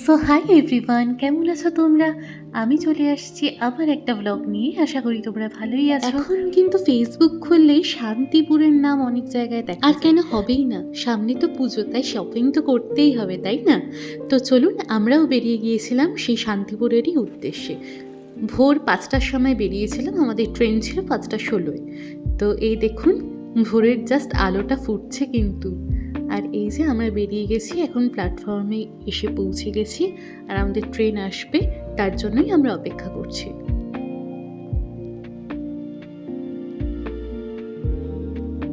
So hi everyone কেমন আছো তোমরা? আমি চলে আসছি আবার একটা ব্লগ নিয়ে। আশা করি তোমরা ভালোই আছো। এখন কিন্তু ফেসবুক খুললেই শান্তিপুরের নাম অনেক জায়গায় দেখা আর কেন হবেই না? সামনে তো পুজো তাই শপিং তো করতেই হবে তাই না? তো চলুন আমরাও বেরিয়ে গিয়েছিলাম সেই শান্তিপুরেরই উদ্দেশ্যে। ভোর পাঁচটার সময় বেরিয়েছিলাম আমাদের ট্রেন ছিল পাঁচটা ষোলোয়। তো এই দেখুন ভোরের জাস্ট আলোটা ফুটছে কিন্তু। আর এই যে আমরা বেরিয়ে গেছি, এখন প্ল্যাটফর্মে এসে পৌঁছে গেছি আর আমাদের ট্রেন আসবে, তার জন্যই আমরা অপেক্ষা করছি।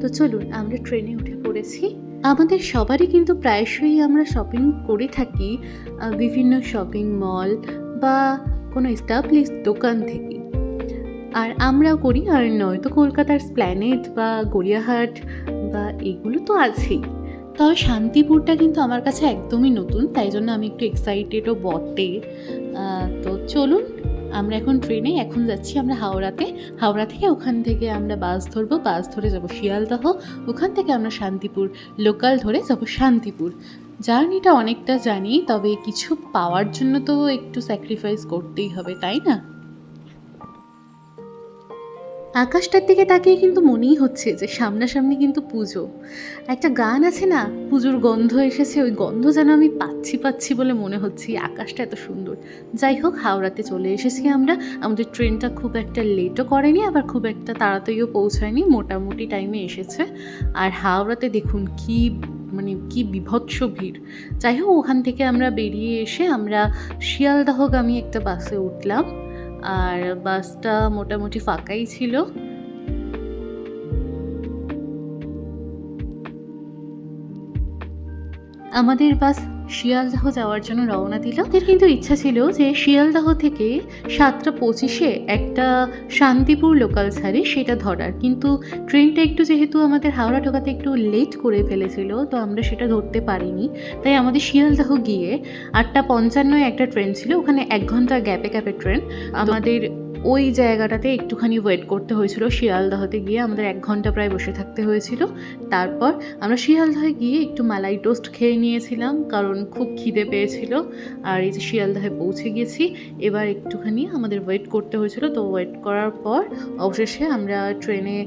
তো চলুন, আমরা ট্রেনে উঠে পড়েছি। আমাদের সবারই কিন্তু প্রায়শই আমরা শপিং করে থাকি বিভিন্ন শপিং মল বা কোনো এস্টাবলিশ দোকান থেকে। আর আমরাও করি, আর নয়তো কলকাতার স্প্ল্যানেট বা গড়িয়াহাট বা এগুলো তো আছেই। তবে শান্তিপুরটা কিন্তু আমার কাছে একদমই নতুন, তাই জন্য আমি একটু এক্সাইটেডও বটে। তো চলুন, আমরা এখন ট্রেনে এখন যাচ্ছি আমরা হাওড়াতে। হাওড়া থেকে ওখান থেকে আমরা বাস ধরবো বাস ধরে যাব শিয়ালদহ। ওখান থেকে আমরা শান্তিপুর লোকাল ধরে যাব শান্তিপুর। জার্নিটা অনেকটা জানি, তবে কিছু পাওয়ার জন্য তো একটু স্যাক্রিফাইস করতেই হবে, তাই না? আকাশটার দিকে তাকিয়ে কিন্তু মনেই হচ্ছে যে সামনাসামনি কিন্তু পুজো। একটা গান আছে না, পুজোর গন্ধ এসেছে, ওই গন্ধ যেন আমি পাচ্ছি পাচ্ছি বলে মনে হচ্ছে। আকাশটা এত সুন্দর। যাই হোক, হাওড়াতে চলে এসেছি আমরা। আমাদের ট্রেনটা খুব একটা লেটও করেনি, আবার খুব একটা তাড়াতাড়িও পৌঁছায়নি, মোটামুটি টাইমে এসেছে। আর হাওড়াতে দেখুন কি মানে কি বিভৎস ভিড়। যাই হোক, ওখান থেকে আমরা বেরিয়ে এসে আমরা শিয়ালদহগামী একটা বাসে উঠলাম। আর বাসটা মোটামুটি ফাঁকাই ছিল। আমাদের বাস শিয়ালদাহ যাওয়ার জন্য রওনা দিল। ওদের কিন্তু ইচ্ছা ছিল যে শিয়ালদাহ থেকে সাতটা পঁচিশে একটা শান্তিপুর লোকাল ছাড়ে সেটা ধরার। কিন্তু ট্রেনটা একটু যেহেতু আমাদের হাওড়া ঢোকাতে একটু লেট করে ফেলেছিল তো আমরা সেটা ধরতে পারিনি। তাই আমাদের শিয়ালদাহ গিয়ে আটটা পঞ্চান্নয় একটা ট্রেন ছিল ওখানে এক ঘণ্টা গ্যাপে গ্যাপে ট্রেন। আমাদের ওই জায়গাটাতে একটুখানি ওয়েট করতে হয়েছিল। শিয়ালদহতে গিয়ে আমাদের এক ঘণ্টা প্রায় বসে থাকতে হয়েছিল। তারপর আমরা শিয়ালদহে গিয়ে একটু মালাই টোস্ট খেয়ে নিয়েছিলাম, কারণ খুব খিদে পেয়েছিল। আর এই যে শিয়ালদহে পৌঁছে গেছি, এবার একটুখানি আমাদের ওয়েট করতে হয়েছিল। তো ওয়েট করার পর অবশেষে আমরা ট্রেনে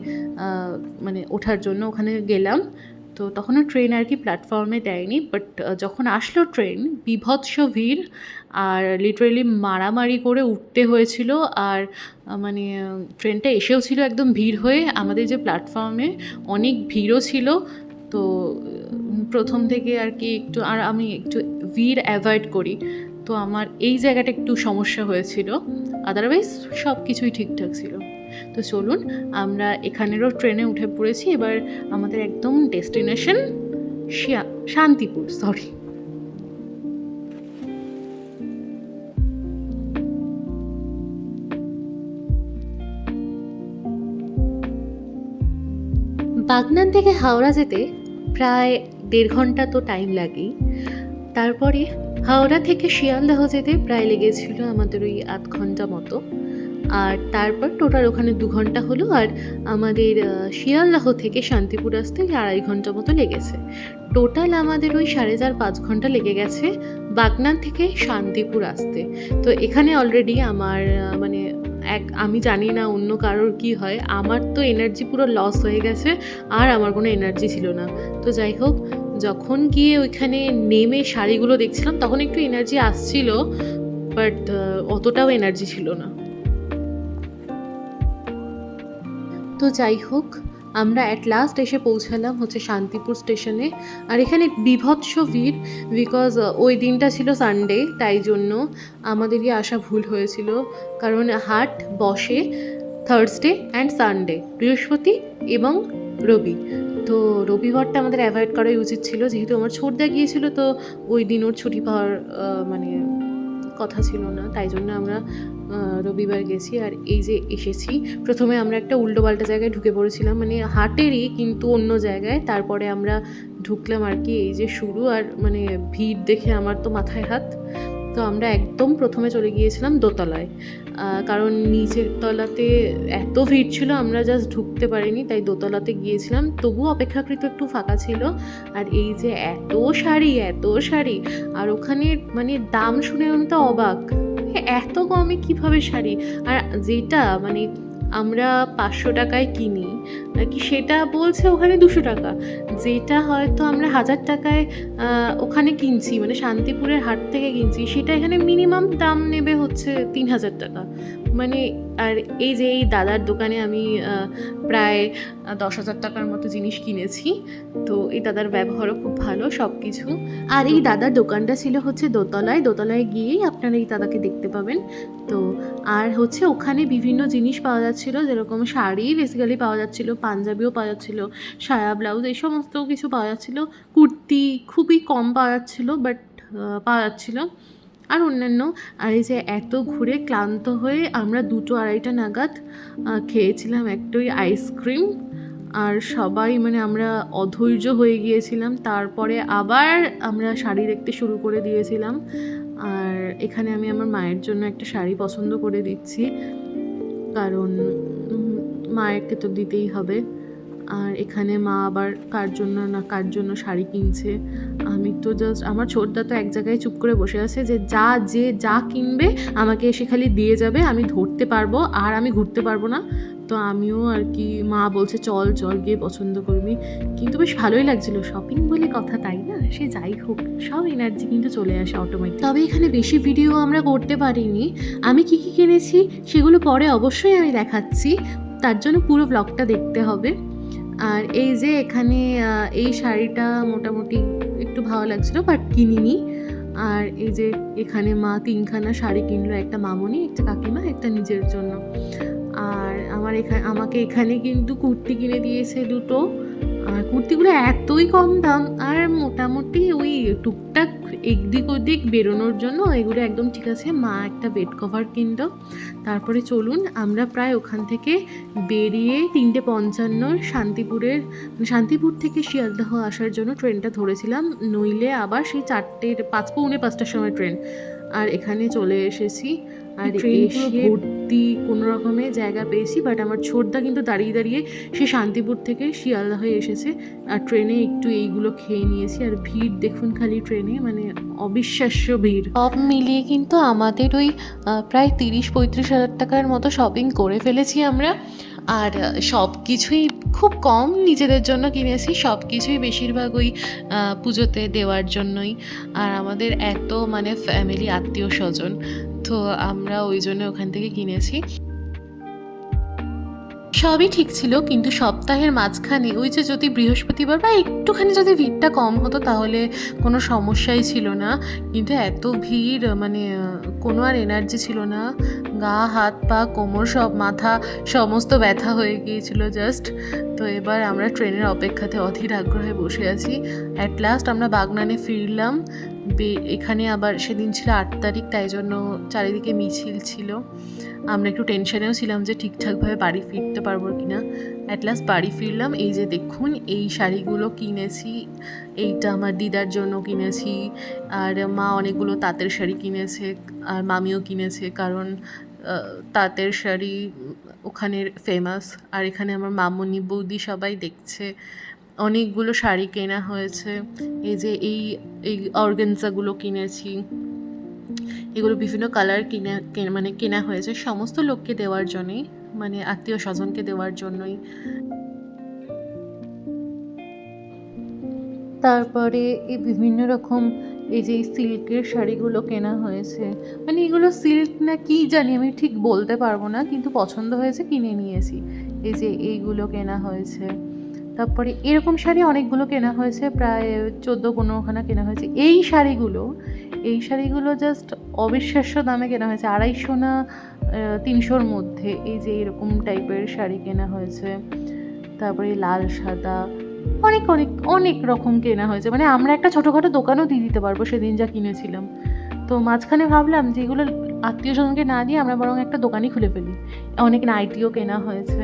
মানে ওঠার জন্য ওখানে গেলাম। তো তখনও ট্রেন আর কি প্ল্যাটফর্মে দেয়নি বাট যখন আসলো ট্রেন বিভৎস ভিড়, আর লিটারেলি মারামারি করে উঠতে হয়েছিল, আর মানে ট্রেনটা এসেও ছিল একদম ভিড় হয়ে, আমাদের যে প্ল্যাটফর্মে অনেক ভিড়ও ছিল, তো প্রথম থেকে আর কি একটু, আর আমি একটু ভিড় অ্যাভয়েড করি, তো আমার এই জায়গাটা একটু সমস্যা হয়েছিল আদারওয়াইজ সব কিছুই ঠিকঠাক ছিল। তো চলুন, আমরা এখানেরও ট্রেনে উঠে পড়েছি। এবার আমাদের একদম ডেস্টিনেশন শান্তিপুর সরি বাগনান থেকে হাওড়া যেতে প্রায় দেড় ঘণ্টা তো টাইম লাগেই। তারপরে হাওড়া থেকে শিয়ালদহ যেতে প্রায় লেগেছিল আমাদের ওই আধ ঘণ্টা মতো। আর তারপর টোটাল ওখানে দু ঘণ্টা হলো আর আমাদের শিয়ালদহ থেকে শান্তিপুর আসতে আড়াই ঘণ্টা মতো লেগেছে। টোটাল আমাদের ওই সাড়ে চার পাঁচ ঘণ্টা লেগে গেছে বাগনান থেকে শান্তিপুর আসতে। তো এখানে অলরেডি আমার মানে এক, আমি জানি না অন্য কারোর কি হয়, আমার তো এনার্জি পুরো লস হয়ে গেছে আর আমার কোনো এনার্জি ছিল না। তো যাই হোক, যখন গিয়ে ওইখানে নেমে শাড়িগুলো দেখছিলাম তখন একটু এনার্জি আসছিল বাট অতটাও এনার্জি ছিল না। তো যাই হোক, আমরা অ্যাট লাস্ট এসে পৌঁছালাম হচ্ছে শান্তিপুর স্টেশনে আর এখানে বিভৎস ভিড় বিকজ ওই দিনটা ছিল সানডে তাই জন্য আমাদেরই আসা ভুল হয়েছিল। কারণ হাট বসে থার্সডে অ্যান্ড সানডে বৃহস্পতি এবং রবি। তো রবিবারটা আমাদের অ্যাভয়েড করাই উচিত ছিল, যেহেতু আমার ছোটদা গিয়েছিল তো ওই দিন ওর ছুটি পাওয়ার মানে কথা ছিল না, তাই জন্য আমরা রবিবার গেছি আর এই যে এসেছি, প্রথমে আমরা একটা উল্টোপাল্টা জায়গায় ঢুকে পড়েছিলাম মানে হাটেরই কিন্তু অন্য জায়গায়, তারপরে আমরা ঢুকলাম আর কি এই যে শুরু, আর মানে ভিড় দেখে আমার তো মাথায় হাত। তো আমরা একদম প্রথমে চলে গিয়েছিলাম দোতলায় কারণ নিচের তলাতে এত ভিড় ছিল, আমরা জাস্ট ঢুকতে পারিনি, তাই দোতলাতে গিয়েছিলাম। তবুও অপেক্ষাকৃত একটু ফাঁকা ছিল, আর এই যে এত শাড়ি এত শাড়ি, আর ওখানে মানে দাম শুনে আমি তো অবাক। এত কমে কীভাবে শাড়ি? আর যেটা মানে আমরা পাঁচশো টাকায় কিনি কি সেটা বলছে ওখানে দুশো টাকা। যেটা হয়তো আমরা হাজার টাকায় ওখানে কিনছি মানে শান্তিপুরের হাট থেকে কিনছি, সেটা এখানে মিনিমাম দাম নেবে হচ্ছে তিন হাজার টাকা। মানে আর এই যে এই দাদার দোকানে আমি প্রায় দশ হাজার টাকার মতো জিনিস কিনেছি। তো এই দাদার ব্যবহারও খুব ভালো সব কিছু আর এই দাদার দোকানটা ছিল হচ্ছে দোতলায়। দোতলায় গিয়েই আপনারা এই দাদাকে দেখতে পাবেন। তো আর হচ্ছে ওখানে বিভিন্ন জিনিস পাওয়া যাচ্ছিল। যেরকম শাড়ি বেসিক্যালি পাওয়া যাচ্ছিল, পাঞ্জাবিও পাওয়া যাচ্ছিল, সায়া ব্লাউজ, এই সমস্ত কিছু পাওয়া যাচ্ছিল। কুর্তি খুবই কম পাওয়া যাচ্ছিল বাট পাওয়া যাচ্ছিল। আর অন্যান্য, আর এই যে এত ঘুরে ক্লান্ত হয়ে আমরা দুটো আড়াইটা নাগাদ খেয়েছিলাম একটাই আইসক্রিম আর সবাই মানে আমরা অধৈর্য হয়ে গিয়েছিলাম। তারপরে আবার আমরা শাড়ি দেখতে শুরু করে দিয়েছিলাম। আর এখানে আমি আমার মায়ের জন্য একটা শাড়ি পছন্দ করে দিচ্ছি। কারণ মায়েরকে তো দিতেই হবে। আর এখানে মা আবার কার জন্য না কার জন্য শাড়ি কিনছে। আমি তো জাস্ট আমার ছোটদা তো এক জায়গায় চুপ করে বসে আছে যে যা যে যা কিনবে আমাকে এসে খালি দিয়ে যাবে, আমি ধরতে পারব আর আমি ঘুরতে পারব না। তো আমিও আর কি, মা বলছে, চল চল গিয়ে পছন্দ করবি। কিন্তু বেশ ভালোই লাগছিল। শপিং বলে কথা, তাই না? সে যাই হোক, সব এনার্জি কিন্তু চলে আসে অটোমেটিক তবে এখানে বেশি ভিডিও আমরা করতে পারিনি। আমি কি কি কিনেছি সেগুলো পরে অবশ্যই আমি দেখাচ্ছি। তার জন্য পুরো ব্লগটা দেখতে হবে। আর এই যে এখানে এই শাড়িটা মোটামুটি একটু ভালো লাগছিল বাট কিনিনি। আর এই যে এখানে মা তিনখানা শাড়ি কিনলো, একটা মামনি, একটা কাকিমা, একটা নিজের জন্য। আর আমার এখানে আমাকে এখানে কিন্তু কুর্তি কিনে দিয়েছে দুটো। আর কুর্তিগুলো এতই কম দাম, আর মোটামুটি ওই টুকটাক একদিক ওদিক বেরোনোর জন্য এগুলো একদম ঠিক আছে। মা একটা বেড কভার কিনলো। তারপরে চলুন, আমরা প্রায় ওখান থেকে বেরিয়ে তিনটে পঞ্চান্ন শান্তিপুরের, শান্তিপুর থেকে শিয়ালদাহ আসার জন্য ট্রেনটা ধরেছিলাম। নইলে আবার সেই চারটের পাঁচ, পৌনে পাঁচটার সময় ট্রেন আর এখানে চলে এসেছি। আর এসে ভর্তি কোনো রকমে জায়গা পেয়েছি বাট আমার ছোটদা কিন্তু দাঁড়িয়ে দাঁড়িয়ে সে শান্তিপুর থেকে শিয়ালদা হয়ে এসেছে। আর ট্রেনে একটু এইগুলো খেয়ে নিয়েছি। আর ভিড় দেখুন খালি ট্রেনে মানে অবিশ্বাস্য ভিড়। সব মিলিয়ে কিন্তু আমাদের ওই প্রায় তিরিশ পঁয়ত্রিশ হাজার টাকার মতো শপিং করে ফেলেছি আমরা। আর সব কিছুই খুব কম নিজেদের জন্য কিনেছি সব কিছুই বেশিরভাগ ওই পুজোতে দেওয়ার জন্যই। আর আমাদের এত মানে ফ্যামিলি আত্মীয় স্বজন তো আমরা ওই জন্য ওখান থেকে কিনেছি। সবই ঠিক ছিল, কিন্তু সপ্তাহের মাঝখানে ওই যে যদি বৃহস্পতিবার বা একটুখানি যদি ভিড়টা কম হতো তাহলে কোনো সমস্যাই ছিল না। কিন্তু এত ভিড় মানে কোনো আর এনার্জি ছিল না। গা, হাত, পা, কোমর, সব মাথা, সমস্ত ব্যথা হয়ে গিয়েছিল জাস্ট তো এবার আমরা ট্রেনের অপেক্ষাতে অধীর আগ্রহে বসে আছি। অ্যাট লাস্ট আমরা বাগনানে ফিরলাম। এখানে আবার সেদিন ছিল আট তারিখ, তাই জন্য চারিদিকে মিছিল ছিল। আমরা একটু টেনশনেও ছিলাম যে ঠিকঠাকভাবে বাড়ি ফিরতে পারব কি না অ্যাট লাস্ট বাড়ি ফিরলাম, এই যে দেখুন, এই শাড়িগুলো কিনেছি, এইটা আমার দিদার জন্য কিনেছি, আর মা অনেকগুলো তাঁতের শাড়ি কিনেছে, আর মামিও কিনেছে, কারণ তাঁতের শাড়ি ওখানের ফেমাস আর এখানে আমার মামনি বৌদি সবাই দেখছে। অনেকগুলো শাড়ি কেনা হয়েছে। এই যে এই এই অর্গেনজাগুলো কিনেছি। এগুলো বিভিন্ন কালার কিনে মানে কেনা হয়েছে সমস্ত লোককে দেওয়ার জন্যই মানে আত্মীয় স্বজনকে দেওয়ার জন্যই। তারপরে এই বিভিন্ন রকম এই যে সিল্কের শাড়িগুলো কেনা হয়েছে। মানে এগুলো সিল্ক না কি জানি আমি ঠিক বলতে পারব না, কিন্তু পছন্দ হয়েছে কিনে নিয়েছি। এই যে এইগুলো কেনা হয়েছে। তারপরে এরকম শাড়ি অনেকগুলো কেনা হয়েছে, প্রায় চোদ্দ পনেরোখানা কেনা হয়েছে। এই শাড়িগুলো এই শাড়িগুলো জাস্ট অবিশ্বাস্য দামে কেনা হয়েছে। আড়াইশো না তিনশোর মধ্যে এই যে এরকম টাইপের শাড়ি কেনা হয়েছে। তারপরে লাল, সাদা, অনেক অনেক অনেক রকম কেনা হয়েছে। মানে আমরা একটা ছোটোখাটো দোকানও দিয়ে দিতে পারব সেদিন যা কিনেছিলাম। তো মাঝখানে ভাবলাম যে এগুলো আত্মীয় স্বজনকে না দিয়ে আমরা বরং একটা দোকানই খুলে ফেলি। অনেক নাইটিও কেনা হয়েছে।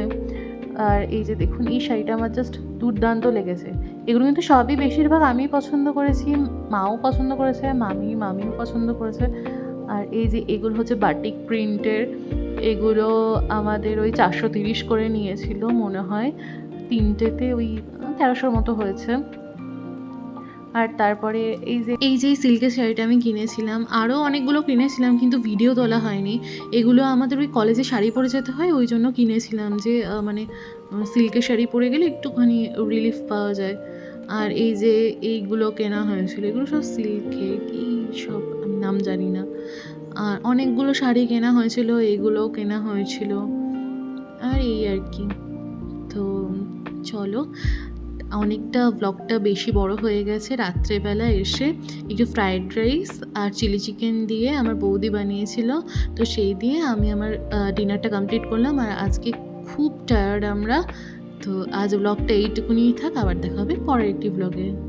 আর এই যে দেখুন, এই শাড়িটা আমার জাস্ট দুর্দান্ত লেগেছে। এগুলো কিন্তু সবই বেশিরভাগ আমি পছন্দ করেছি, মাও পছন্দ করেছে, মামি, মামিও পছন্দ করেছে। আর এই যে এগুলো হচ্ছে বাটিক প্রিন্টের এগুলো আমাদের ওই চারশো তিরিশ করে নিয়েছিল, মনে হয়। তিনটেতে ওই তেরোশোর মতো হয়েছে। আর তারপরে এই যে এই যে সিল্কের শাড়িটা আমি কিনেছিলাম আরও অনেকগুলো কিনেছিলাম, কিন্তু ভিডিও তোলা হয়নি। এগুলো আমাদের ওই কলেজে শাড়ি পরে যেতে হয়, ওই জন্য কিনেছিলাম যে মানে সিল্কের শাড়ি পরে গেলে একটুখানি রিলিফ পাওয়া যায়। আর এই যে এইগুলো কেনা হয়েছিল, এগুলো সব সিল্কে কি সব আমি নাম জানি না। আর অনেকগুলো শাড়ি কেনা হয়েছিল, এগুলোও কেনা হয়েছিল। আর এই আর কি। তো, চলো অনেকটা ব্লগটা বেশি বড় হয়ে গেছে। রাত্রেবেলা এসে একটু ফ্রায়েড রাইস আর চিলি চিকেন দিয়ে আমার বৌদি বানিয়েছিল। তো সেই দিয়ে আমি আমার ডিনারটা কমপ্লিট করলাম। আর আজকে খুব টায়ার্ড আমরা। তো আজ ব্লগটা এইটুকুনিই থাক। আবার দেখা হবে পরের একটি ব্লগে